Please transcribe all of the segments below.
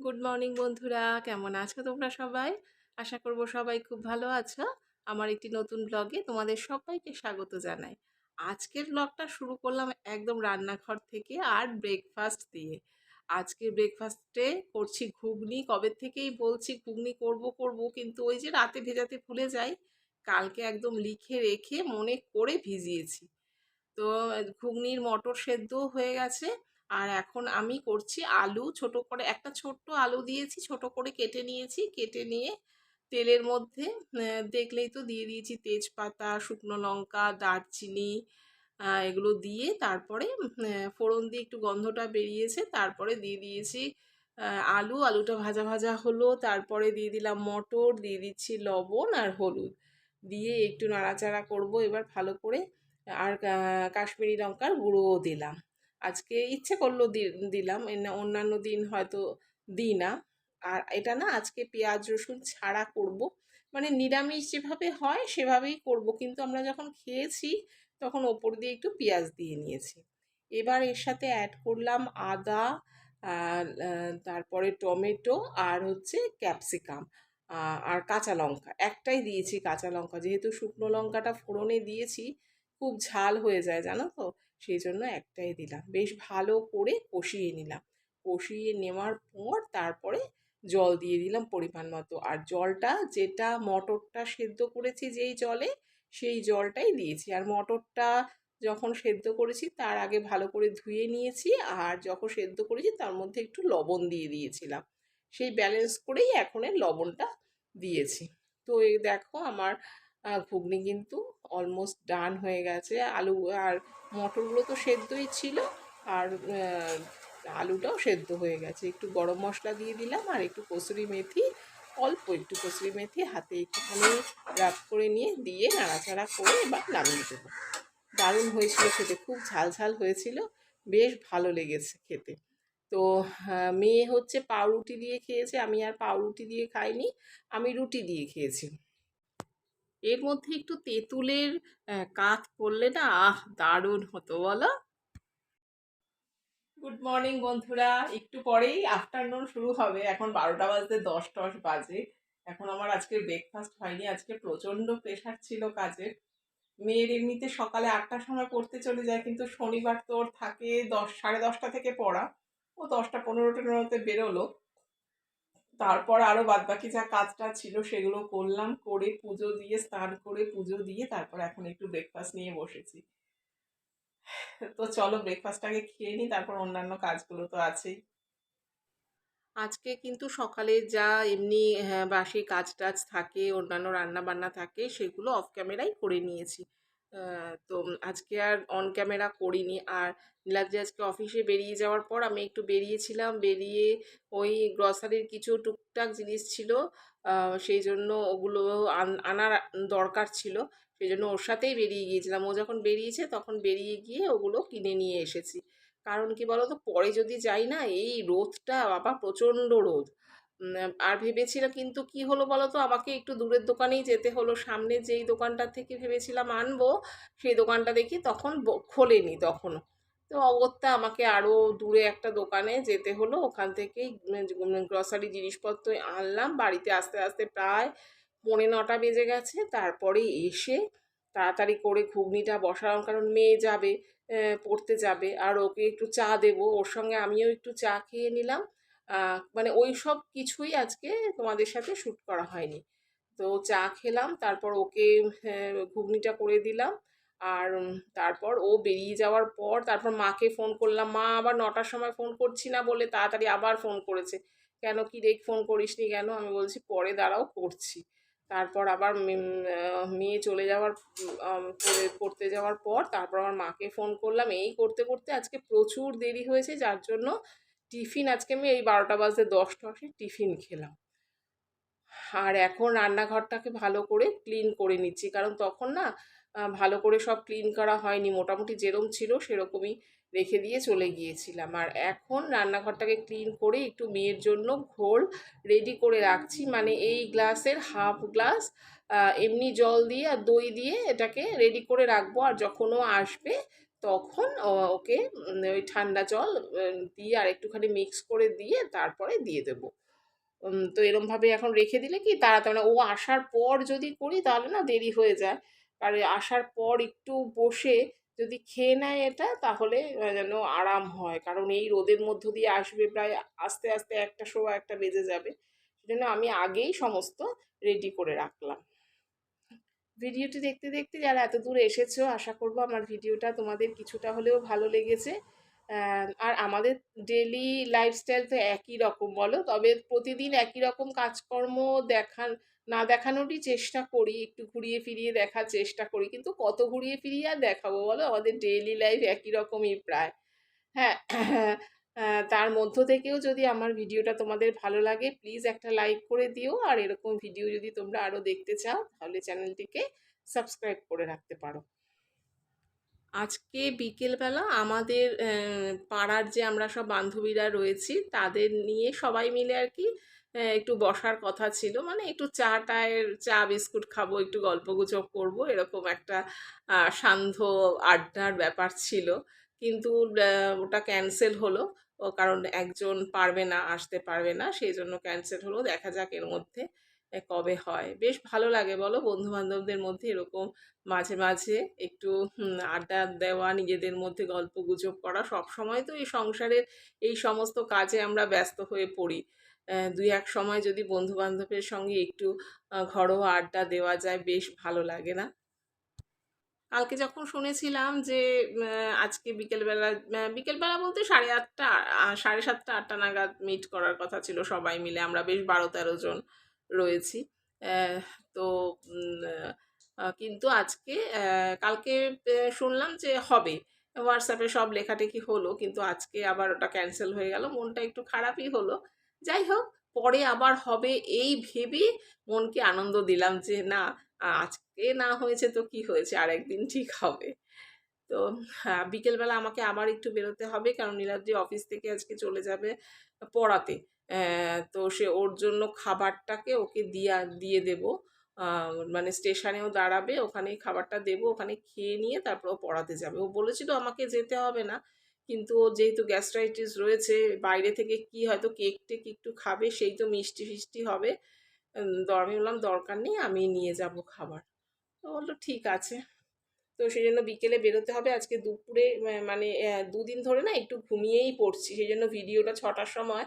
Good morning বন্ধুরা। কেমন আছো তোমরা সবাই? আশা করব সবাই খুব ভালো আছো। আমার একটি নতুন ব্লগে তোমাদের সবাইকে স্বাগত জানাই। আজকের ব্লগটা শুরু করলাম একদম রান্নাঘর থেকে আর ব্রেকফাস্ট দিয়ে। আজকে ব্রেকফাস্টে করছি ঘুগনি। কবে থেকেই বলছি ঘুগনি করব করব, কিন্তু ওই যে রাতে ভেজাতে ভুলে যাই। কালকে একদম লিখে রেখে মনে করে ভিজিয়েছি। তো, ঘুগনির মটর সেদ্ধ হয়ে গেছে। আর এখন আমি করছি আলু ছোট করে, একটা ছোট্ট আলু দিয়েছি, ছোট করে কেটে নিয়েছি। কেটে নিয়ে তেলের মধ্যে দেখলেই তো দিয়ে দিয়েছি তেজপাতা, শুকনো লঙ্কা, দারচিনি এগুলো দিয়ে তারপরে ফোড়ন দিয়ে একটু গন্ধটা বেরিয়েছে। তারপরে দিয়ে দিয়েছি আলু। আলুটা ভাজা ভাজা হলো, তারপরে দিয়ে দিলাম মটর, দিয়ে দিচ্ছি লবণ আর হলুদ। দিয়ে একটু নাড়াচাড়া করব। এবার ভালো করে আর কাশ্মীরি লঙ্কার গুঁড়োও দিলাম। আজকে ইচ্ছে করল দিলাম। অন্যান্য দিন হয়তো দিই না। আর এটা না আজকে পেঁয়াজ, রসুন ছাড়া করব। মানে নিরামিষ যেভাবে হয় সেভাবেই করব। কিন্তু আমরা যখন খেয়েছি তখন ওপর দিয়ে একটু পেঁয়াজ দিয়ে নিয়েছি। এবার এর সাথে অ্যাড করলাম আদা তারপরে টমেটো আর হচ্ছে ক্যাপসিকাম আর কাঁচা লঙ্কা। একটাই দিয়েছি কাঁচা লঙ্কা। যেহেতু শুকনো লঙ্কাটা ফোড়নে দিয়েছি, খুব ঝাল হয়ে যায়, জানো তো? সেই জন্য একটাই দিলাম। বেশ ভালো করে কষিয়ে নিলাম। কষিয়ে নেওয়ার পর তারপরে জল দিয়ে দিলাম পরিমাণ মতো। আর জলটা যেটা মটরটা সেদ্ধ করেছি যেই জলে, সেই জলটাই দিয়েছি। আর মটরটা যখন সেদ্ধ করেছি তার আগে ভালো করে ধুয়ে নিয়েছি। আর যখন সেদ্ধ করেছি তার মধ্যে একটু লবণ দিয়ে দিয়েছিলাম। সেই ব্যালেন্স করেই এখন লবণটা দিয়েছি। তো এই দেখো আমার ঘুগনি কিন্তু অলমোস্ট ডান হয়ে গেছে। আলু আর মটরগুলো তো সেদ্ধই ছিল আর আলুটাও সেদ্ধ হয়ে গেছে। একটু গরম মশলা দিয়ে দিলাম আর একটু কসুরি মেথি, অল্প একটু কসুরি মেথি হাতে একটুখানি রাপ করে নিয়ে দিয়ে নাড়াচাড়া করে এবার নামিয়ে দেবো। দারুণ হয়েছিল খেতে, খুব ঝাল ঝাল হয়েছিল, বেশ ভালো লেগেছে খেতে। তো মেয়ে হচ্ছে পাউরুটি দিয়ে খেয়েছে, আমি আর পাউরুটি দিয়ে খাইনি, আমি রুটি দিয়ে খেয়েছি। এর মধ্যে একটু তেঁতুলের কাত করলে না, আহ, দারুণ হতো বলো। গুড মর্নিং বন্ধুরা, একটু পরেই আফটারনুন শুরু হবে। এখন বারোটা বাজতে দশ টস বাজে। এখন আমার আজকে ব্রেকফাস্ট হয়নি, আজকে প্রচণ্ড প্রেশার ছিল কাজের। মেয়ের এমনিতে সকালে আটটার সময় পড়তে চলে যায়, কিন্তু শনিবার তো ওর থাকে দশ, সাড়ে দশটা থেকে পড়া। ও দশটা পনেরো টনেরোতে বেরোলো। তারপর আরও বাদবাকি যা কাজটা ছিল সেগুলো করলাম করে পুজো দিয়ে স্নান করে পুজো দিয়ে তারপর এখন একটু ব্রেকফাস্ট নিয়ে বসেছি। তো চলো ব্রেকফাস্টটাকে খেয়ে নিই তারপর অন্যান্য কাজগুলো তো আছেই। আজকে কিন্তু সকালে যা এমনি হ্যাঁ, বাসি কাজ টাজ থাকে অন্যান্য রান্না বান্না থাকে সেগুলো অফ ক্যামেরাই করে নিয়েছি। তো আজকে আর অন ক্যামেরা করিনি। আর নীলাদ্রি আজকে অফিসে বেরিয়ে যাওয়ার পর আমি একটু বেরিয়েছিলাম। বেরিয়ে ওই গ্রসারির কিছু টুকটাক জিনিস ছিল সেই জন্য ওগুলো আন- আনার দরকার ছিল। সেই জন্য ওর সাথেই বেরিয়ে গিয়েছিলাম। ও যখন বেরিয়েছে তখন বেরিয়ে গিয়ে ওগুলো কিনে নিয়ে এসেছি। কারণ কি বলো তো পরে যদি যাই না, এই রোদটা বাবা প্রচণ্ড রোদ। আর ভেবেছিলাম, কিন্তু কি হলো বলো তো আমাকে একটু দূরের দোকানেই যেতে হলো। সামনে যেই দোকানটা থেকে ভেবেছিলাম আনব, সেই দোকানটা দেখি তখন খোলেনি তখনও। তো অগত্যা আমাকে আরও দূরে একটা দোকানে যেতে হলো। ওখান থেকেই গ্রসারি জিনিসপত্র আনলাম। বাড়িতে আস্তে আস্তে প্রায় পৌনে নটা বেজে গেছে। তারপরে এসে তাড়াতাড়ি করে ঘুগনিটা বসালাম, কারণ মেয়ে যাবে পড়তে যাবে। আর ওকে একটু চা দেবো। ওর সঙ্গে আমিও একটু চা খেয়ে নিলাম। মানে ওই সব কিছুই আজকে তোমাদের সাথে শ্যুট করা হয়নি। তো চা খেলাম, তারপর ওকে ঘুগনিটা করে দিলাম। আর তারপর ও বেরিয়ে যাওয়ার পর তারপর মাকে ফোন করলাম, মা, আবার নটার সময় ফোন করছি না বলে তাড়াতাড়ি আবার ফোন করেছে। কেন কি রেখ ফোন করিসনি কেন? আমি বলছি, পরে দাঁড়াও, করছি। তারপর আবার মেয়ে চলে যাওয়ার পড়তে যাওয়ার পর তারপর আমার মাকে ফোন করলাম। এই করতে করতে আজকে প্রচুর দেরি হয়েছে, যার জন্য টিফিন, আজকে আমি এই বারোটা বাজতে দশটা টসে টিফিন খেলাম। আর এখন রান্নাঘরটাকে ভালো করে ক্লিন করে নিচ্ছি। কারণ তখন না ভালো করে সব ক্লিন করা হয়নি। মোটামুটি যেরম ছিল সেরকমই রেখে দিয়ে চলে গিয়েছিলাম। আর এখন রান্নাঘরটাকে ক্লিন করে একটু মেয়ের জন্য ঘোল রেডি করে রাখছি। মানে এই গ্লাসের হাফ গ্লাস এমনি জল দিয়ে আর দই দিয়ে এটাকে রেডি করে রাখব। আর যখনও আসবে তখন ওকে ওই ঠান্ডা জল দিয়ে আর একটুখানি মিক্স করে দিয়ে তারপরে দিয়ে দেবো। তো এরমভাবে এখন রেখে দিলে কি তাড়াতাড়ি মানে ও আসার পর যদি করি তাহলে না দেরি হয়ে যায়। আর আসার পর একটু বসে যদি খেয়ে নেয় এটা, তাহলে যেন আরাম হয়। কারণ এই রোদের মধ্য দিয়ে আসবে প্রায় আস্তে আস্তে একটা সময় একটা বেজে যাবে। সেজন্য আমি আগেই সমস্ত রেডি করে রাখলাম। ভিডিওটি দেখতে দেখতে যারা এত দূর এসেছ, আশা করব আমার ভিডিওটা তোমাদের কিছুটা হলেও ভালো লেগেছে। আর আমাদের ডেলি লাইফস্টাইল তো একই রকম বলো? তবে প্রতিদিন একই রকম কাজকর্ম দেখান, না দেখানোরই চেষ্টা করি, একটু ঘুরিয়ে ফিরিয়ে দেখার চেষ্টা করি। কিন্তু কত ঘুরিয়ে ফিরিয়ে আর দেখাবো বলো? আমাদের ডেইলি লাইফ একই রকমই প্রায়। হ্যাঁ তার মধ্য থেকেও যদি আমার ভিডিওটা তোমাদের ভালো লাগে প্লিজ একটা লাইক করে দিও। আর এরকম ভিডিও যদি তোমরা আরও দেখতে চাও, তাহলে চ্যানেলটিকে সাবস্ক্রাইব করে রাখতে পারো। আজকে বিকেলবেলা আমাদের পাড়ার যে আমরা সব বান্ধবীরা রয়েছি, তাদের নিয়ে সবাই মিলে আর কি একটু বসার কথা ছিল। মানে একটু চা টায়ের, চা বিস্কুট খাব, একটু গল্পগুজব করব, এরকম একটা সান্ধ্য আড্ডার ব্যাপার ছিল। কিন্তু ওটা ক্যান্সেল হলো। ও কারণ একজন পারবে না, আসতে পারবে না, সেই জন্য ক্যান্সেল হলো। দেখা যাক এর মধ্যে কবে হয়। বেশ ভালো লাগে বলো বন্ধু বান্ধবদের মধ্যে এরকম মাঝে মাঝে একটু আড্ডা দেওয়া, নিজেদের মধ্যে গল্প গুজব করা। সব সময় তো এই সংসারের এই সমস্ত কাজে আমরা ব্যস্ত হয়ে পড়ি। দুই এক সময় যদি বন্ধু বান্ধবের সঙ্গে একটু ঘরোয়া আড্ডা দেওয়া যায়, বেশ ভালো লাগে না। কালকে যখন শুনেছিলাম যে আজকে বিকেলবেলা বিকেলবেলা বলতে সাড়ে আটটা সাড়ে সাতটা, আটটা নাগাদ মিট করার কথা ছিল সবাই মিলে। আমরা বেশ বারো তেরো জন রয়েছি। তো কিন্তু আজকে কালকে শুনলাম যে হবে। হোয়াটসঅ্যাপে সব লেখাটেখি হলো, কিন্তু আজকে আবার ওটা ক্যান্সেল হয়ে গেল। মনটা একটু খারাপই হলো। যাই হোক, পরে আবার হবে এই ভেবে মনকে আনন্দ দিলাম যে, না আজকে না হয়েছে তো কি হয়েছে? আর একদিন ঠিক হবে। তো হ্যাঁ বিকেলবেলা আমাকে আবার একটু বেরোতে হবে কারণ নীলাদ্রি অফিস থেকে আজকে চলে যাবে পড়াতে। তো সে ওর জন্য খাবারটাকে ওকে দিয়া, দিয়ে দেব। মানে স্টেশনেও দাঁড়াবে, ওখানেই খাবারটা দেবো, ওখানে খেয়ে নিয়ে তারপর ও পড়াতে যাবে। ও বলেছিল আমাকে যেতে হবে না, কিন্তু ও যেহেতু গ্যাস্ট্রাইটিস রয়েছে, বাইরে থেকে কি হয়তো কেক টেক একটু খাবে, সেই তো মিষ্টি ফিষ্টি হবে। আমি বললাম, দরকার নেই, আমি নিয়ে যাব খাবার। তো বলল, ঠিক আছে। তো সেই জন্য বিকেলে বেরোতে হবে। আজকে দুপুরে মানে দুদিন ধরে না একটু ঘুমিয়েই পড়ছি। সেই জন্য ভিডিওটা ছটার সময়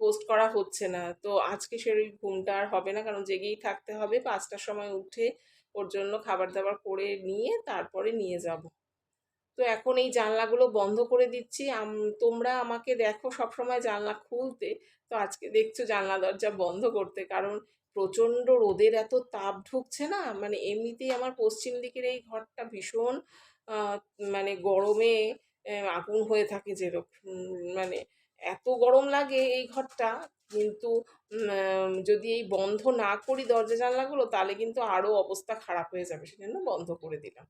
পোস্ট করা হচ্ছে না। তো আজকে সেই ঘুমটা আর হবে না, কারণ জেগেই থাকতে হবে। পাঁচটার সময় উঠে ওর জন্য খাবার দাবার করে নিয়ে তারপরে নিয়ে যাব। তো এখন এই জানলাগুলো বন্ধ করে দিচ্ছি। তোমরা আমাকে দেখো সব সময় জানলা খুলতে। তো আজকে দেখছ জানলা দরজা বন্ধ করতে। কারণ প্রচণ্ড রোদের এত তাপ ঢুকছে না? মানে এমনিতেই আমার পশ্চিম দিকের এই ঘরটা ভীষণ মানে গরমে আগুন হয়ে থাকে যেরকম মানে এত গরম লাগে এই ঘরটা। কিন্তু যদি এই বন্ধ না করি দরজা জানলাগুলো, তাহলে কিন্তু আরও অবস্থা খারাপ হয়ে যাবে। সেজন্য বন্ধ করে দিলাম।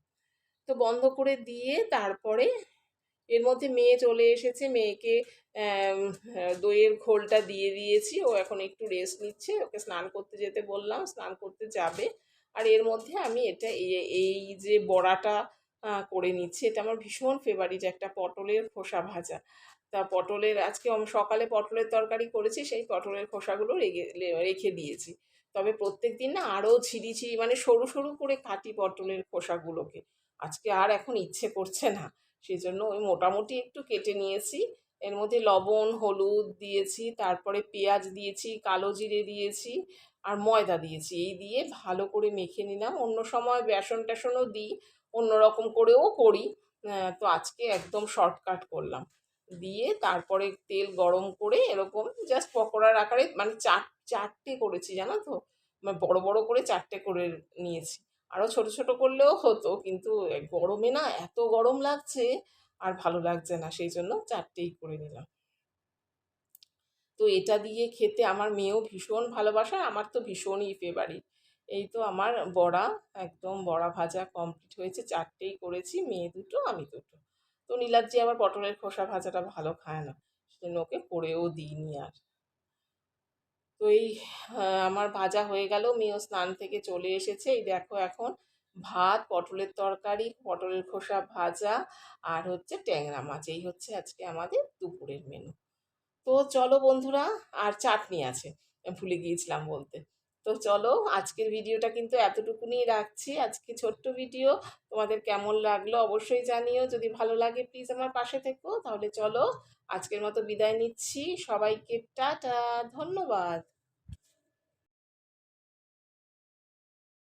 তো বন্ধ করে দিয়ে তারপরে এর মধ্যে মেয়ে চলে এসেছে, মেয়েকে দইয়ের ঘোলটা দিয়ে দিয়েছি। ও এখন একটু রেস্ট নিচ্ছে। ওকে স্নান করতে যেতে বললাম, স্নান করতে যাবে। আর এর মধ্যে আমি এটা এই- যে বড়াটা করে নিচ্ছি। এটা আমার ভীষণ ফেভারিট একটা পটলের খোসা ভাজা। তা পটলের, আজকে আমি সকালে পটলের তরকারি করেছি, সেই পটলের খোসাগুলো রেখে রেখে দিয়েছি। তবে প্রত্যেক দিন না আরও ছিঁড়ি ছিঁড়ি মানে সরু সরু করে কাটি পটলের খোসাগুলোকে। আজকে আর এখন ইচ্ছে করছে না। সেই জন্য ওই মোটামুটি একটু কেটে নিয়েছি। এর মধ্যে লবণ, হলুদ দিয়েছি, তারপরে পেঁয়াজ দিয়েছি, কালো জিরে দিয়েছি আর ময়দা দিয়েছি। এই দিয়ে ভালো করে মেখে নিলাম। অন্য সময় বেসন টেসনও দিই অন্য রকম করেও করি। তো আজকে একদম শর্টকাট করলাম। দিয়ে তারপরে তেল গরম করে এরকম জাস্ট পকোড়ার আকারে মানে চার, চারটে করেছি, জানো তো? মানে বড় বড় করে চারটে করে নিয়েছি। আরও ছোট ছোট করলেও হতো, কিন্তু গরমে না এত গরম লাগছে আর ভালো লাগছে না, সেই জন্য চারটেই করে নিলাম। তো এটা দিয়ে খেতে আমার মেয়েও ভীষণ ভালোবাসে আমার তো ভীষণই ফেভারিট এই তো আমার বড়া, একদম বড়া ভাজা কমপ্লিট হয়েছে, চারটেই করেছি, মেয়ে দুটো, আমি দুটো। তো নীলাদ্রি আবার পটলের খোসা ভাজাটা ভালো খায় না, সেজন্য ওকে করেও দিইনি আর। তো এই আমার ভাজা হয়ে গেল। মেয়েও স্নান থেকে চলে এসেছে। এই দেখো এখন ভাত, পটলের তরকারি, পটলের খোসা ভাজা আর হচ্ছে ট্যাংরা মাছ। এই হচ্ছে আজকে আমাদের দুপুরের মেনু তো চলো বন্ধুরা, আর চাটনি আছে। ভুলে গিয়েছিলাম বলতে। তো চলো, আজকের ভিডিওটা কিন্তু এতটুকুনি রাখছি। আজকে ছোট্ট ভিডিও। তোমাদের কেমন লাগল অবশ্যই জানিও। যদি ভালো লাগে প্লিজ আমার পাশে থেকো। তাহলে চলো আজকের মতো বিদায় নিচ্ছি। সবাইকে টাটা ধন্যবাদ।